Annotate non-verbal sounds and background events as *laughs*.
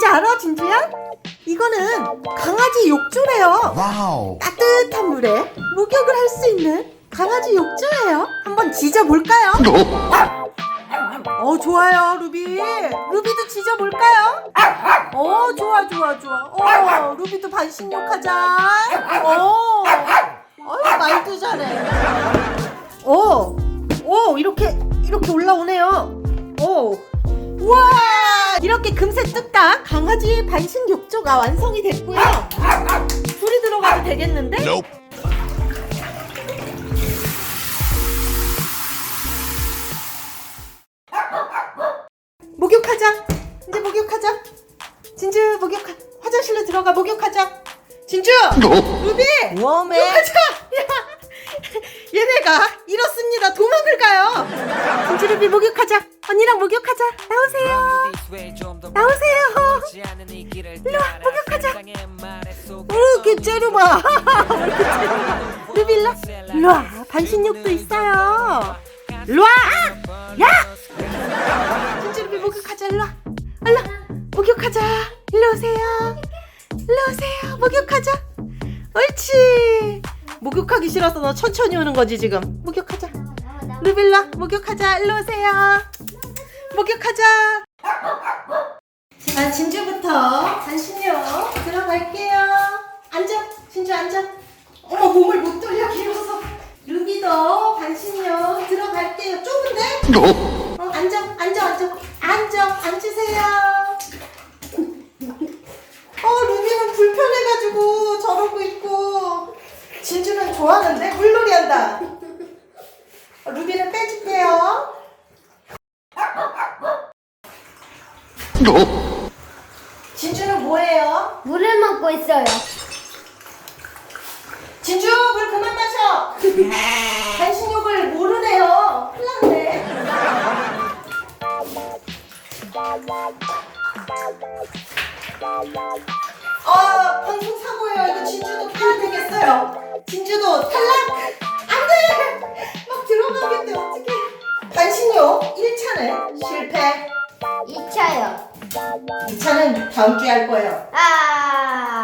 뭔지 알아, 진주야? 이거는 강아지 욕조래요. 와우. 따뜻한 물에 목욕을 할 수 있는 강아지 욕조예요. 한번 지져볼까요? 어, 좋아요, 루비. 루비도 지져볼까요? 어, 좋아, 좋아, 좋아. 어, 루비도 반신욕하자. 어, 어휴, 말도 잘해. 어, 오, 이렇게, 이렇게 올라오네요. 오, 우와! 이렇게 금세 뚝딱 강아지 반신 욕조가 완성이 됐고요. 불이 들어가도 되겠는데? Nope. 목욕하자. 이제 목욕하자. 진주 목욕하. 화장실로 들어가 목욕하자. 진주. 루비. 웜해. 목욕하자. 야. 얘네가 이렇습니다. 도망을 가요. 진주 루비 목욕하자. 언니랑 목욕하자. 나오세요. 나오세요. 일로 와 목욕하자. 이렇게 째려봐. 루비 *laughs* 일로. 와. 반신욕도 있어요. 일로 와. 야. 진주루비 목욕하자 일로 와 일로 와. 목욕하자 일로 오세요 일로 오세요 목욕하자 옳지 목욕하기 싫어서 너 천천히 오는 거지 지금 목욕하자 와 목욕하자 일로 오세요 목욕하자 자 진주부터 간신욕 들어갈게요 앉아 진주 앉아 어머 몸을 못 돌려 길어서 루비도 반신욕 들어갈게요 좁은데? 어, 앉아, 앉아, 앉아, 앉아, 앉으세요. 어, 루비는 불편해가지고 저러고 있고, 진주는 좋아하는데 물놀이 한다. 어, 루비는 빼줄게요. 진주는 뭐예요? 물을 먹고 있어요. 진주 물 그만 마셔. *laughs* 간신욕을 모르네요. 큰일 났네. 아 방송 사고예요. 이거 진주도 타야 되겠어요. 진주도 탈락. 안돼. 막 들어가겠대 어떻게? 간신욕 1차는 실패. 2차요. 2차는 다음 주에 할 거예요. 아.